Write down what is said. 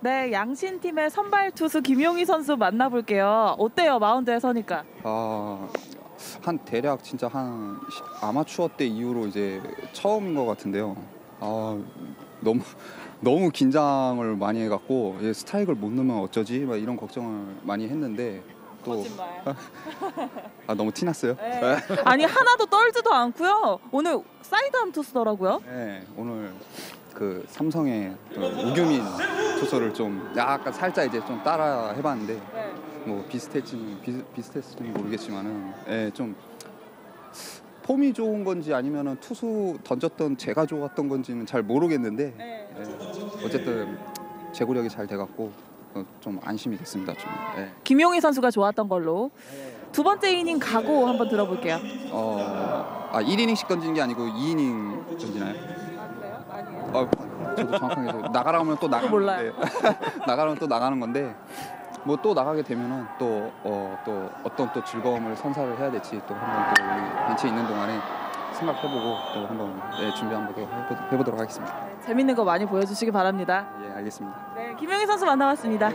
네, 양신 팀의 선발 투수 김용희 선수 만나볼게요. 어때요, 마운드에 서니까? 아, 한 대략 진짜 한 시- 아마추어 때 이후로 이제 처음인 것 같은데요. 아, 너무 너무 긴장을 많이 해갖고 이제 스트라이크를 못 넣으면 어쩌지? 막 이런 걱정을 많이 했는데 또 거짓말. 아, 너무 티났어요. 네. 아니 하나도 떨지도 않고요. 오늘 사이드암 투수더라고요. 네, 오늘 그 삼성의 그 우규민 투수를 좀 약간 살짝 이제 좀 따라 해봤는데 네. 뭐 비슷했지는 비, 비슷했을지는 모르겠지만은 예, 좀 폼이 좋은 건지 아니면은 투수 던졌던 제가 좋았던 건지는 잘 모르겠는데 네. 예, 어쨌든 제구력이 잘 돼갖고 어, 좀 안심이 됐습니다 좀. 예. 김용희 선수가 좋았던 걸로 두 번째 이닝 각오 한번 들어볼게요. 어, 아 1이닝씩 던지는 게 아니고 2이닝 던지나요? 아 그래요? 아니에요? 아, 저도 정확하게 저- 나가라면 또 나가는 몰라요. 건데 나가라면 또 나가는 건데 뭐 또 나가게 되면은 또 어, 또 어떤 또 즐거움을 선사를 해야 될지 또 한번 또 여기 벤치에 있는 동안에 생각해보고 또 한번 예, 준비 한번 더 해보, 해보도록 하겠습니다. 재밌는 거 많이 보여주시기 바랍니다. 예, 알겠습니다. 네, 김용희 선수 만나봤습니다.